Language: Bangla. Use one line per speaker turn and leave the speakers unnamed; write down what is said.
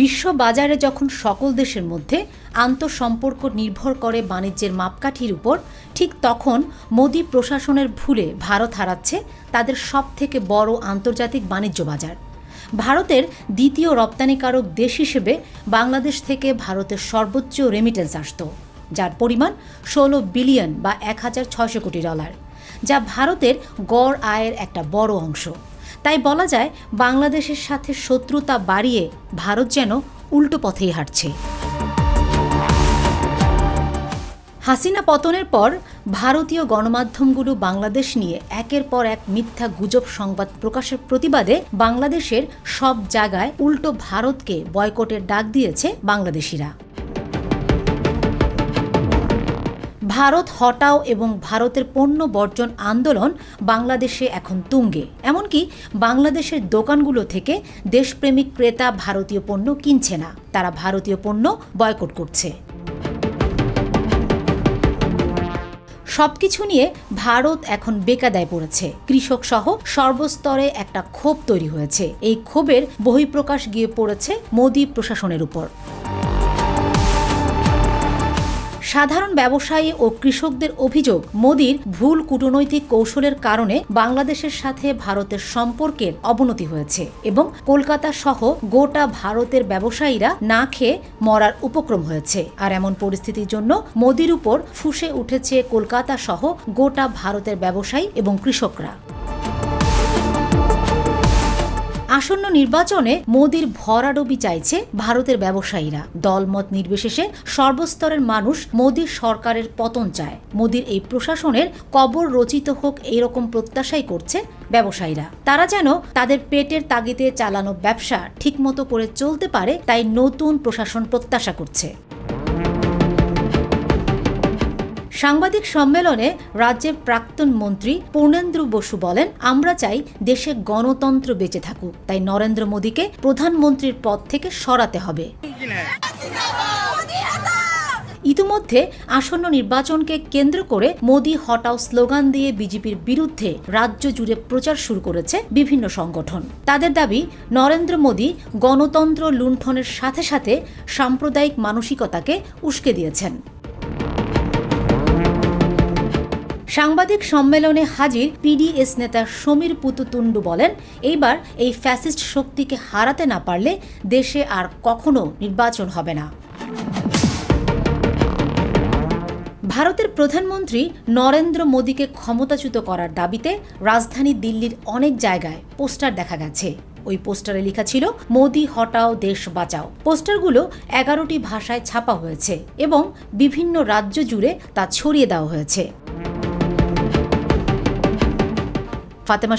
বিশ্ব বাজারে যখন সকল দেশের মধ্যে আন্তঃসম্পর্ক নির্ভর করে বাণিজ্যের মাপকাঠির উপর, ঠিক তখন মোদী প্রশাসনের ভুলে ভারত হারাচ্ছে তাদের সবথেকে বড় আন্তর্জাতিক বাণিজ্য বাজার। ভারতের দ্বিতীয় রপ্তানিকারক দেশ হিসেবে বাংলাদেশ থেকে ভারতের সর্বোচ্চ রেমিটেন্স আসত, যার পরিমাণ ষোলো বিলিয়ন বা এক হাজার ছয়শো কোটি ডলার যা ভারতের গড় আয়ের একটা বড় অংশ। তাই বলা যায় বাংলাদেশের সাথে শত্রুতা বাড়িয়ে ভারত যেন উল্টো পথেই হাঁটছে। হাসিনা পতনের পর ভারতীয় গণমাধ্যমগুলো বাংলাদেশ নিয়ে একের পর এক মিথ্যা গুজব সংবাদ প্রকাশের প্রতিবাদে বাংলাদেশের সব জায়গায় উল্টো ভারতকে বয়কটের ডাক দিয়েছে বাংলাদেশিরা। ভারত হটাও এবং ভারতের পণ্য বর্জন আন্দোলন বাংলাদেশে এখন তুঙ্গে। এমনকি বাংলাদেশের দোকানগুলো থেকে দেশপ্রেমিক ক্রেতা ভারতীয় পণ্য কিনছে না। তারা ভারতীয় পণ্য বয়কট করছে। সবকিছু নিয়ে ভারত এখন বেকাদায় পড়েছে। কৃষক সহ সর্বস্তরে একটা ক্ষোভ তৈরি হয়েছে। এই ক্ষোভের বহিঃপ্রকাশ গিয়ে পড়েছে মোদী প্রশাসনের উপর। সাধারণ ব্যবসায়ী ও কৃষকদের অভিযোগ, মোদির ভুল কূটনৈতিক কৌশলের কারণে বাংলাদেশের সাথে ভারতের সম্পর্কের অবনতি হয়েছে এবং কলকাতা সহ গোটা ভারতের ব্যবসায়ীরা না খেয়ে মরার উপক্রম হয়েছে। আর এমন পরিস্থিতির জন্য মোদির উপর ফুসে উঠেছে কলকাতা সহ গোটা ভারতের ব্যবসায়ী এবং কৃষকরা। আসন্ন নির্বাচনে মোদির ভরাডুবি চাইছে ভারতের ব্যবসায়ীরা। দলমত নির্বিশেষে সর্বস্তরের মানুষ মোদির সরকারের পতন চায়। মোদির এই প্রশাসনের কবর রচিত হোক এরকম প্রত্যাশাই করছে ব্যবসায়ীরা। তারা যেন তাদের পেটের তাগিদে চালানো ব্যবসা ঠিকমতো করে চলতে পারে, তাই নতুন প্রশাসন প্রত্যাশা করছে। সাংবাদিক সম্মেলনে রাজ্যের প্রাক্তন মন্ত্রী পূর্ণেন্দ্র বসু বলেন, আমরা চাই দেশে গণতন্ত্র বেঁচে থাকুক। তাই নরেন্দ্র মোদীকে প্রধানমন্ত্রীর পদ থেকে সরাতে হবে। ইতিমধ্যে আসন্ন নির্বাচনকে কেন্দ্র করে মোদি হটাও স্লোগান দিয়ে বিজেপির বিরুদ্ধে রাজ্য জুড়ে প্রচার শুরু করেছে বিভিন্ন সংগঠন। তাদের দাবি, নরেন্দ্র মোদী গণতন্ত্র লুণ্ঠনের সাথে সাথে সাম্প্রদায়িক মানসিকতাকে উস্কে দিয়েছেন। সাংবাদিক সম্মেলনে হাজির পিডিএস নেতা সমীর পুতুতুন্ডু বলেন, এইবার এই ফ্যাসিস্ট শক্তিকে হারাতে না পারলে দেশে আর কখনো নির্বাচন হবে না। ভারতের প্রধানমন্ত্রী নরেন্দ্র মোদীকে ক্ষমতাচ্যুত করার দাবিতে রাজধানী দিল্লির অনেক জায়গায় পোস্টার দেখা গেছে। ওই পোস্টারে লেখা ছিল, মোদি হটাও, দেশ বাঁচাও। পোস্টারগুলো এগারোটি ভাষায় ছাপা হয়েছে এবং বিভিন্ন রাজ্য জুড়ে তা ছড়িয়ে দেওয়া হয়েছে। ఫాతిమా